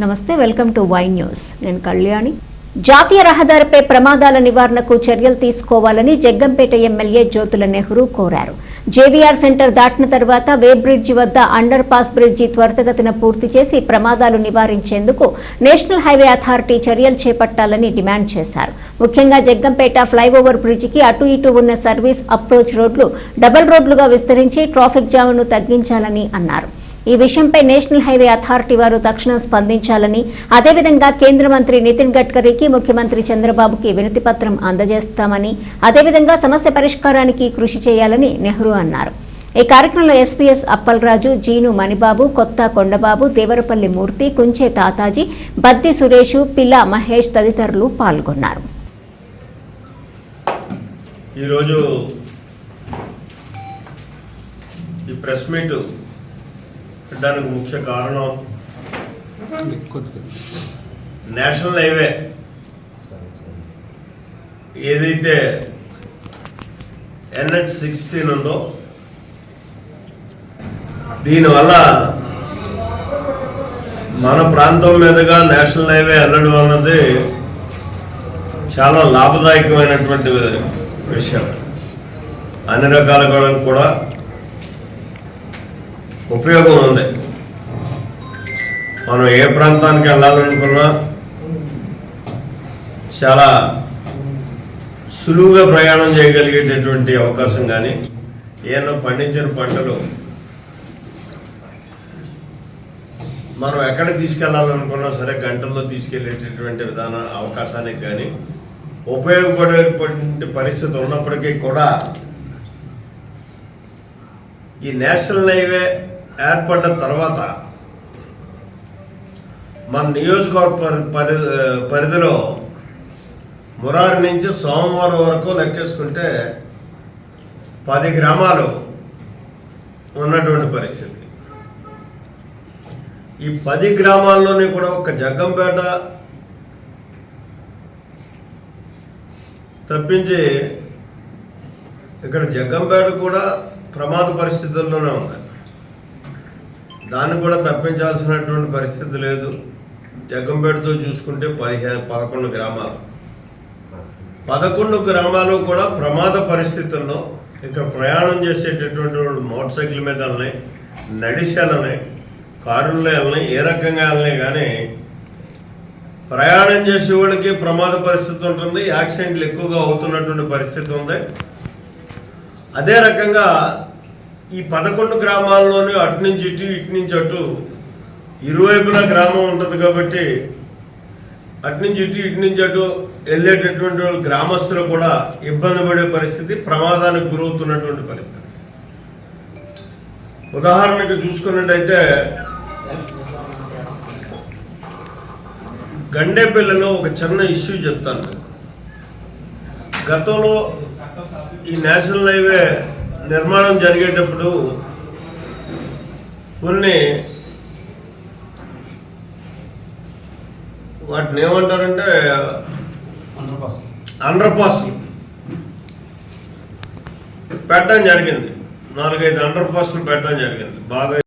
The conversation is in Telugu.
నమస్తే వెల్కమ్ టు వై న్యూస్. నేను కళ్యాణి. జాతీయ రహదారిపై ప్రమాదాల నివారణకు చర్యలు తీసుకోవాలని జగ్గంపేట ఎమ్మెల్యే జ్యోతుల నెహ్రూ కోరారు. జేవీఆర్ సెంటర్ దాటిన తర్వాత వే బ్రిడ్జి వద్ద అండర్ పాస్ బ్రిడ్జి త్వరితగతిన పూర్తి చేసి ప్రమాదాలు నివారించేందుకు నేషనల్ హైవే అథారిటీ చర్యలు చేపట్టాలని డిమాండ్ చేశారు. ముఖ్యంగా జగ్గంపేట ఫ్లైఓవర్ బ్రిడ్జికి అటు ఇటు ఉన్న సర్వీస్ అప్రోచ్ రోడ్లు డబుల్ రోడ్లుగా విస్తరించి ట్రాఫిక్ జామ్ను తగ్గించాలని అన్నారు. ఈ విషయంపై నేషనల్ హైవే అథారిటీ వారు తక్షణం స్పందించాలని అదేవిధంగా కేంద్ర మంత్రి నితిన్ గడ్కరీకి ముఖ్యమంత్రి చంద్రబాబుకి వినతి పత్రం అందజేస్తామని అదేవిధంగా సమస్య పరిష్కారానికి కృషి చేయాలని నెహ్రూ అన్నారు. ఈ కార్యక్రమంలో ఎస్పీఎస్ అప్పలరాజు జీను మణిబాబు కొత్త కొండబాబు దేవరపల్లి మూర్తి కుంచే తాతాజీ బద్ది సురేషు పిల్ల మహేష్ తదితరులు పాల్గొన్నారు. ఈరోజు ఈ ప్రెస్ మీట్ పెట్టడానికి ముఖ్య కారణం నేషనల్ హైవే. ఏదైతే ఎన్హెచ్ సిక్స్టీన్ ఉందో దీనివల్ల మన ప్రాంతం మీదుగా నేషనల్ హైవే వెళ్ళడం అన్నది చాలా లాభదాయకమైనటువంటి విషయం. అన్ని రకాల కూడా ఉపయోగం ఉంది. మనం ఏ ప్రాంతానికి వెళ్ళాలనుకున్నా చాలా సులువుగా ప్రయాణం చేయగలిగేటటువంటి అవకాశం కానీ ఏమన్నా పండించిన పంటలు మనం ఎక్కడ తీసుకెళ్ళాలనుకున్నా సరే గంటల్లో తీసుకెళ్ళేటటువంటి విధాన అవకాశానికి కానీ ఉపయోగపడేటువంటి పరిస్థితి ఉన్నప్పటికీ కూడా ఈ నేషనల్ హైవే ఏర్పడ్డ తర్వాత మన నియోజకవర్గ పరి- పరిధిలో మురారి నుంచి సోమవారం వరకు లెక్కేసుకుంటే పది గ్రామాలు ఉన్నటువంటి పరిస్థితి. ఈ పది గ్రామాల్లోని కూడా ఒక జగ్గంపేట తప్పించి ఇక్కడ జగ్గంపేట కూడా ప్రమాద పరిస్థితుల్లోనే ఉంది. దాన్ని కూడా తప్పించాల్సినటువంటి పరిస్థితి లేదు. జగ్గంపేటతో చూసుకుంటే పదిహేను పదకొండు గ్రామాలు. పదకొండు గ్రామాలు కూడా ప్రమాద పరిస్థితుల్లో ఇక్కడ ప్రయాణం చేసేటటువంటి వాళ్ళు మోటార్ సైకిల్ మీద వెళ్ళినాయి నడిచేళ్ళని కారుల్లో వెళ్ళినాయి ఏ రకంగా వెళ్ళినాయి కానీ ప్రయాణం చేసే వాళ్ళకి ప్రమాద పరిస్థితి ఉంటుంది యాక్సిడెంట్లు ఎక్కువగా అవుతున్నటువంటి పరిస్థితి ఉంది. అదే రకంగా ఈ పదకొండు గ్రామాల్లోని అటు నుంచి ఇటు ఇటు నుంచి అటు ఇరువైపున గ్రామం ఉంటుంది కాబట్టి అటు నుంచి ఇటు ఇటు నుంచి అటు వెళ్ళేటటువంటి వాళ్ళు గ్రామస్తులు కూడా ఇబ్బంది పడే పరిస్థితి ప్రమాదానికి గురవుతున్నటువంటి పరిస్థితి. ఉదాహరణకు చూసుకున్నట్టయితే గండేపల్లిలో ఒక చిన్న ఇష్యూ చెప్తాను. గతంలో ఈ నేషనల్ హైవే నిర్మాణం జరిగేటప్పుడు కొన్ని వాటిని ఏమంటారంటే అండర్ పాస్ పెట్టడం జరిగింది. నాలుగైదు అండర్ పాస్లు పెట్టడం జరిగింది. బాగా